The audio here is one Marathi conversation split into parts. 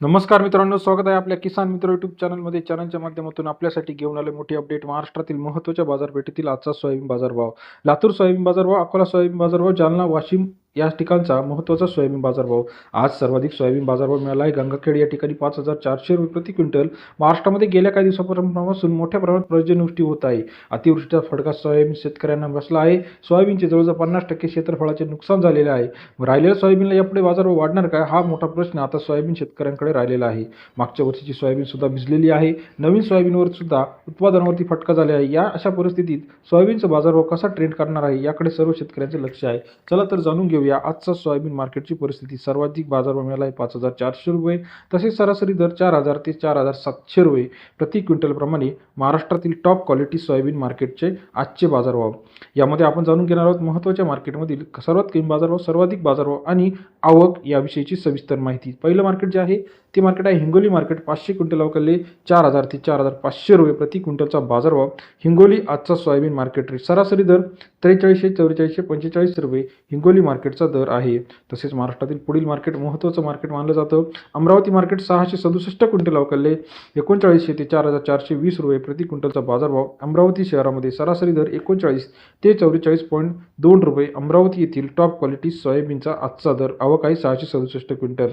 नमस्कार मित्रांनो स्वागत आहे आपल्या किसान मित्र युट्यूब चॅनलमध्ये चॅनलच्या माध्यमातून आपल्यासाठी घेऊन आले मोठी अपडेट महाराष्ट्रातील महत्त्वाच्या बाजारपेठेतील आजचा सोयाबीन बाजारभाव. लातूर सोयाबीन बाजारभाव अकोला सोयाबीन बाजारभाव जालना वाशिम या ठिकाणचा महत्त्वाचा सोयाबीन बाजारभाव. आज सर्वाधिक सोयाबीन बाजारभाव मिळाला आहे गंगाखेड या ठिकाणी पाच हजार चारशे रुपये प्रति क्विंटल. महाराष्ट्रामध्ये गेल्या काही दिवसापासून मोठ्या प्रमाणात पर्जनवृष्टी होत आहे. अतिवृष्टीचा फटका सोयाबीन शेतकऱ्यांना बसला आहे. सोयाबीनचे जवळजवळ पन्नास टक्के क्षेत्रफळाचे नुकसान झालेले आहे. राहिलेल्या सोयाबीनला यापुढे बाजारभाव वाढणार काय हा मोठा प्रश्न आता सोयाबीन शेतकऱ्यांकडे राहिलेला आहे. मागच्या वर्षीची सोयाबीन सुद्धा भिजलेली आहे. नवीन सोयाबीनवर सुद्धा उत्पादनावरती फटका झाला आहे. या अशा परिस्थितीत सोयाबीनचा बाजारभाव कसा ट्रेंड करणार आहे याकडे सर्व शेतकऱ्यांचे लक्ष आहे. चला तर जाणून घेऊ घेऊया. आजचा सोयाबीन मार्केटची परिस्थिती. सर्वाधिक बाजारभाव मिळाला आहे पाच हजार चारशे रुपये. तसेच सरासरी दर चार हजार ते चार हजार सातशे रुपये. प्रति क्विंटलप्रमाणे महाराष्ट्रातील टॉप क्वालिटी सोयाबीन मार्केटचे आजचे बाजारभाव. यामध्ये आपण जाणून घेणार आहोत महत्त्वाच्या मार्केटमधील सर्वात कमी बाजारभाव सर्वाधिक बाजारभाव आणि आवक याविषयीची सविस्तर माहिती. पहिलं मार्केट जे आहे ते मार्केट आहे हिंगोली मार्केट. पाचशे क्विंटल अवकाले चार हजार ते चार हजार पाचशे रुपये प्रति क्विंटलचा बाजारभाव. हिंगोली आजचा सोयाबीन मार्केट रेट सरासरी दर त्रेचाळीसशे चौवेचाळीसशे पंचेचाळीस रुपये हिंगोली मार्केट मार्केटचा दर आहे. तसेच महाराष्ट्रातील पुढील मार्केट महत्त्वाचं मार्केट मानलं जातं. अमरावती मार्केट सहाशे सदुसष्ट क्विंटल अवकलले एकोणचाळीसशे ते चार हजार चारशे वीस रुपये प्रति क्विंटलचा बाजारभाव अमरावती शहरामध्ये सरासरी दर एकोणचाळीस ते चौवेचाळीस पॉईंट दोन रुपये अमरावती येथील टॉप क्वालिटी सोयाबीनचा आजचा दर आवक आहे सहाशे सदुसष्ट क्विंटल.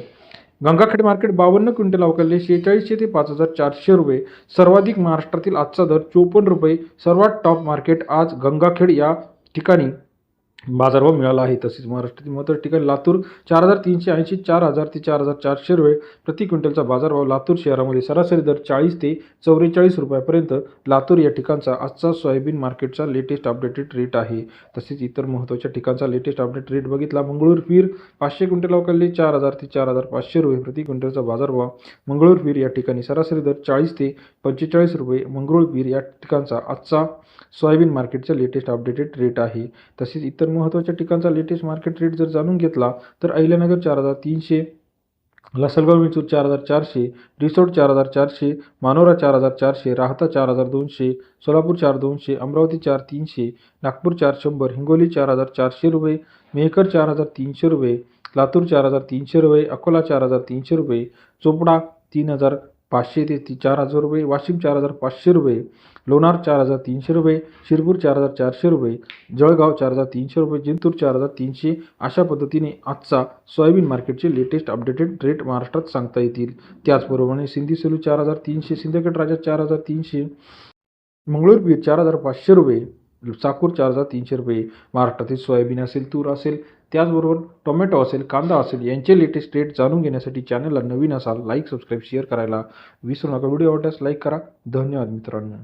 गंगाखेड मार्केट बावन्न क्विंटल अवकाले शेहेचाळीसशे ते पाच हजार चारशे रुपये. सर्वाधिक महाराष्ट्रातील आजचा दर चोपन्न रुपये. सर्वात टॉप मार्केट आज गंगाखेड या ठिकाणी बाजारभाव मिळाला आहे. तसेच महाराष्ट्रातील महत्त्वाच्या ठिकाणी लातूर चार हजार तीनशे ऐंशी चार हजार ते चार हजार चारशे रुपये प्रति क्विंटलचा बाजारभाव लातूर शहरामध्ये सरासरी दर चाळीस ते चौवेचाळीस रुपयापर्यंत लातूर या ठिकाणचा आजचा सोयाबीन मार्केटचा लेटेस्ट अपडेटेड रेट आहे. तसेच इतर महत्त्वाच्या ठिकाणचा लेटेस्ट अपडेट रेट बघितला मंगळूरपीर पाचशे क्विंटल अवकाली चार हजार ते चार हजार पाचशे रुपये प्रति क्विंटलचा बाजारभाव. मंगळूर पीर या ठिकाणी सरासरी दर चाळीस ते पंचेचाळीस रुपये मंगळूरपीर या ठिकाणचा आजचा सोयाबीन मार्केटचा लेटेस्ट अपडेटेड रेट आहे. तसेच इतर महत्त्वाच्या ठिकाणचा लेटेस्ट मार्केट रेट जर जाणून घेतला तर अहिल्यानगर चार हजार तीनशे लासलगाव विंचूर चार हजार चारशे रिसोड चार हजार चारशे मानोरा चार हजार चारशे राहता चार हजार दोनशे सोलापूर चार दोनशे अमरावती चार तीनशे नागपूर चार शंभर हिंगोली चार हजार चारशे रुपये मेहकर चार हजार तीनशे रुपये लातूर चार हजार तीनशे रुपये अकोला चार हजार तीनशे रुपये चोपडा तीन हजार पाचशे ते ती चार हजार रुपये वाशिम चार हजार पाचशे रुपये लोणार चार हजार तीनशे रुपये शिरपूर चार हजार चारशे रुपये जळगाव चार हजार तीनशे रुपये जिंतूर चार हजार तीनशे अशा पद्धतीने आजचा सोयाबीन मार्केटचे लेटेस्ट अपडेटेड रेट महाराष्ट्रात सांगता येतील. त्याचबरोबर सिंधी सेलू चार हजार तीनशे सिंदखेड राजा चार हजार तीनशे मंगळूर बीर चार हजार पाचशे रुपये चाकूर चार हजार तीनशे रुपये. महाराष्ट्रातील सोयाबीन असेल तूर असेल त्याचबरोबर टोमॅटो असेल कांदा असेल यांचे लेटेस्ट रेट जाणून घेण्यासाठी चॅनलला नवीन असाल लाईक सबस्क्राईब शेअर करायला विसरू नका. व्हिडिओ आवडल्यास लाईक करा. धन्यवाद मित्रांनो.